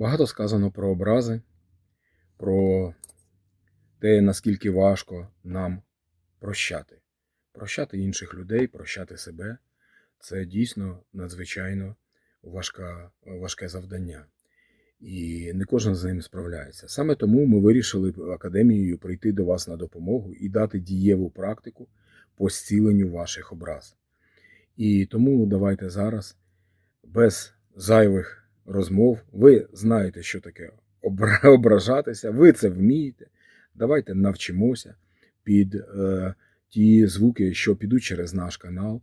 Багато сказано про образи, про те, наскільки важко нам прощати. Прощати інших людей, прощати себе це дійсно надзвичайно важка, важке завдання. І не кожен з ним справляється. Саме тому ми вирішили академією прийти до вас на допомогу і дати дієву практику по зціленню ваших образ. І тому давайте зараз, без зайвих розмов, ви знаєте, що таке ображатися, ви це вмієте. Давайте навчимося під е, ті звуки, що підуть через наш канал,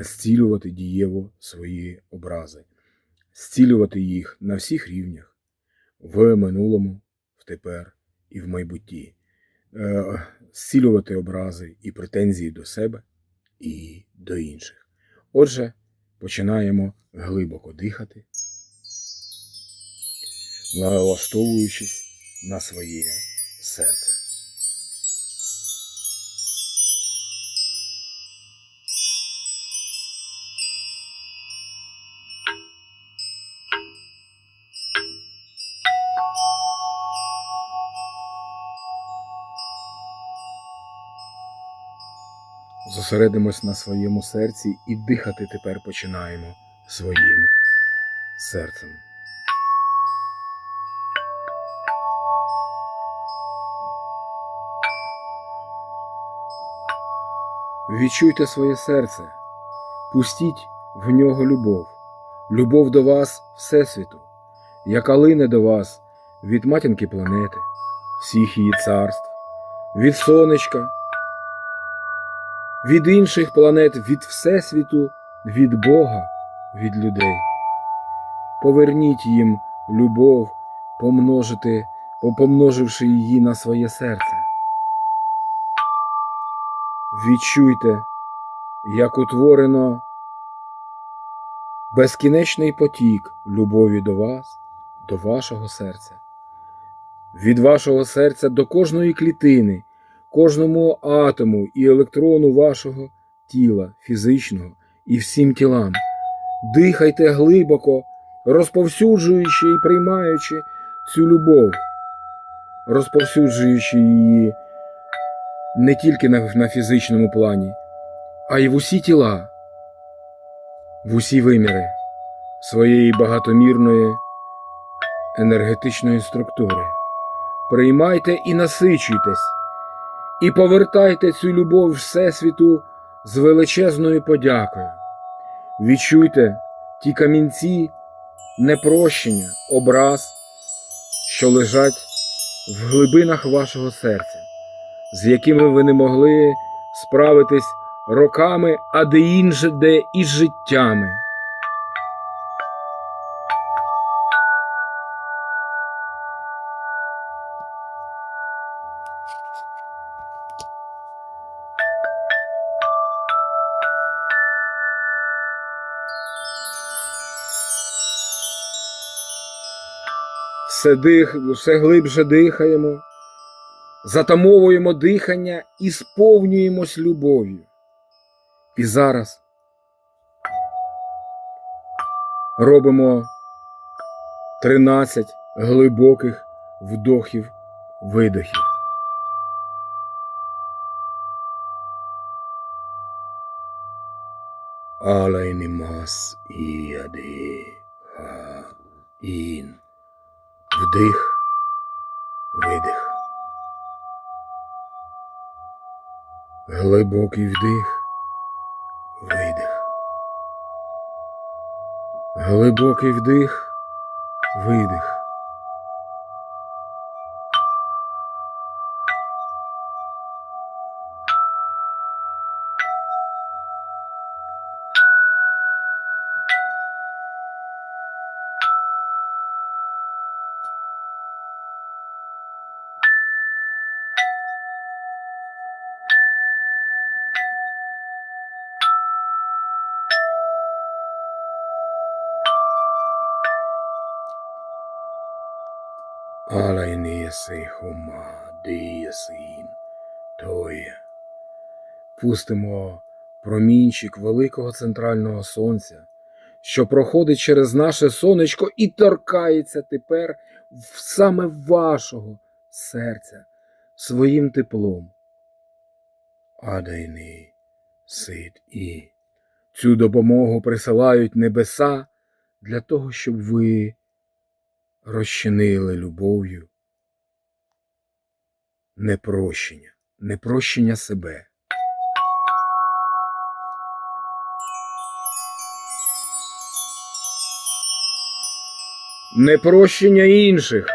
зцілювати дієво свої образи, зцілювати їх на всіх рівнях в минулому, в тепер і в майбутті, Е, зцілювати образи і претензії до себе і до інших. Отже, починаємо глибоко дихати, налаштовуючись на своє серце. Зосередимось на своєму серці і дихати тепер починаємо своїм серцем. Відчуйте своє серце, пустіть в нього любов, любов до вас Всесвіту, яка лине до вас від матінки планети, всіх її царств, від сонечка від інших планет, від Всесвіту, від Бога, від людей. Поверніть їм любов, помножити, помноживши її на своє серце. Відчуйте, як утворено безкінечний потік любові до вас, до вашого серця. Від вашого серця до кожної клітини кожному атому і електрону вашого тіла, фізичного і всім тілам. Дихайте глибоко, розповсюджуючи і приймаючи цю любов, розповсюджуючи її не тільки на, на фізичному плані, а й в усі тіла, в усі виміри своєї багатомірної енергетичної структури. Приймайте і насичуйтесь і повертайте цю любов Всесвіту з величезною подякою. Відчуйте ті камінці непрощення, образ, що лежать в глибинах вашого серця, з якими ви не могли справитись роками, а де інше де і життями. все, дих, все глибше дихаємо, затамовуємо дихання і сповнюємось любов'ю. І зараз робимо 13 глибоких вдохів, видохів. Алейнімас іяди ха ін. Вдих, Глибокий вдих, видих. Глибокий вдих, видих. Алайніси хума дієсин тоє. Пустимо промінчик великого центрального сонця, що проходить через наше сонечко і торкається тепер в- саме вашого серця своїм теплом. Адайний сид і цю допомогу присилають небеса для того, щоб ви розчинили любов'ю непрощення, непрощення себе. Непрощення інших.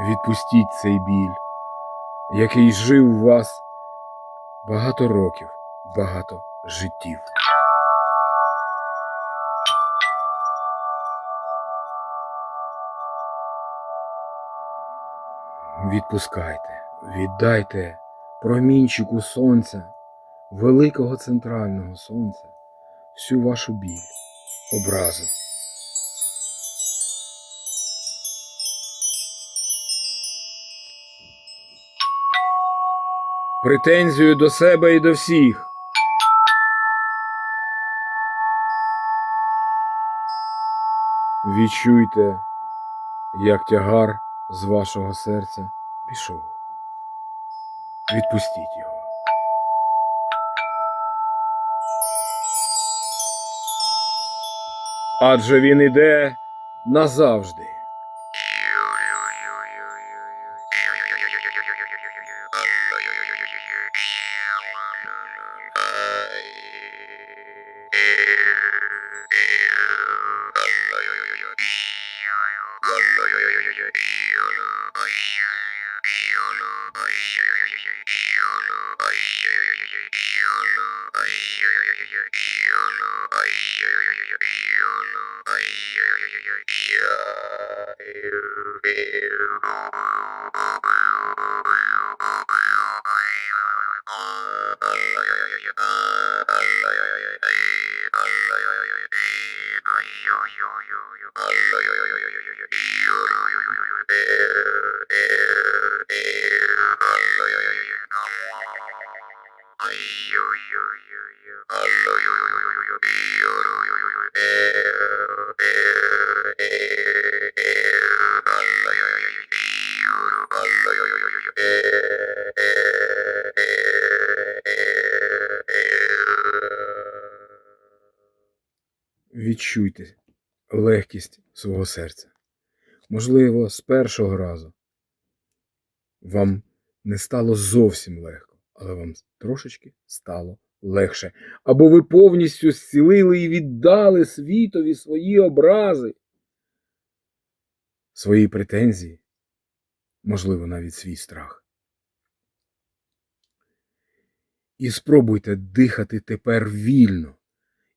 Відпустіть цей біль, який жив у вас багато років, багато життів. Відпускайте, віддайте промінчику сонця, великого центрального сонця, всю вашу біль, образи. Претензію до себе і до всіх. Відчуйте, як тягар з вашого серця пішов. Відпустіть його. Адже він іде назавжди. yo yo yo Відчуйте легкість свого серця. Можливо, з першого разу вам не стало зовсім легко, але вам трошечки стало легше. Або ви повністю зцілили і віддали світові свої образи, свої претензії, можливо, навіть свій страх. І спробуйте дихати тепер вільно.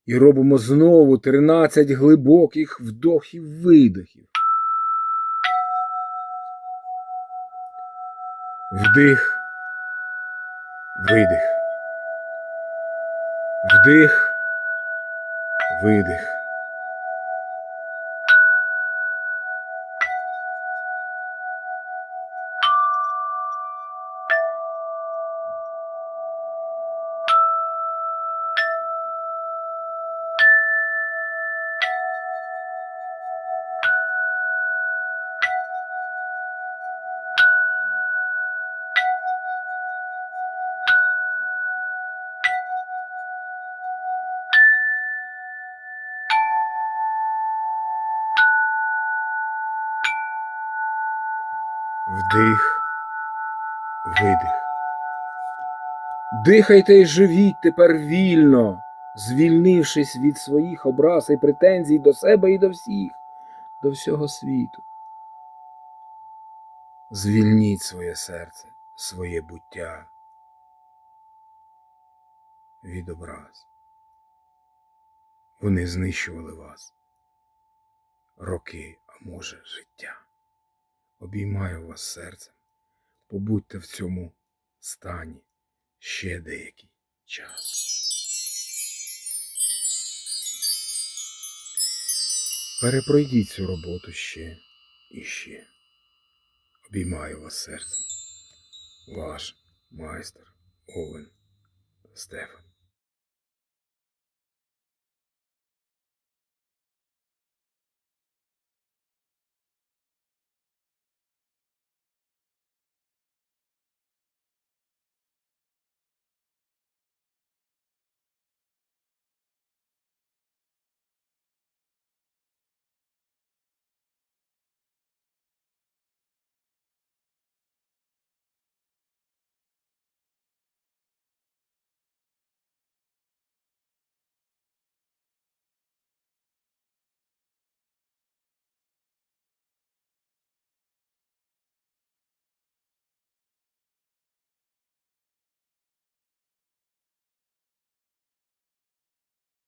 І робимо знову 13 глибоких вдохів-видохів. Вдих, видих. Вдих, видих. Вдих, видих. Дихайте і живіть тепер вільно, звільнившись від своїх образ і претензій до себе і до всіх, до всього світу. Звільніть своє серце, своє буття від образ. Вони знищували вас роки, а може, життя. Обіймаю вас серцем. Побудьте в цьому стані ще деякий час. Перепройдіть цю роботу ще і ще. Обіймаю вас серцем. Ваш майстер Овен Стефан.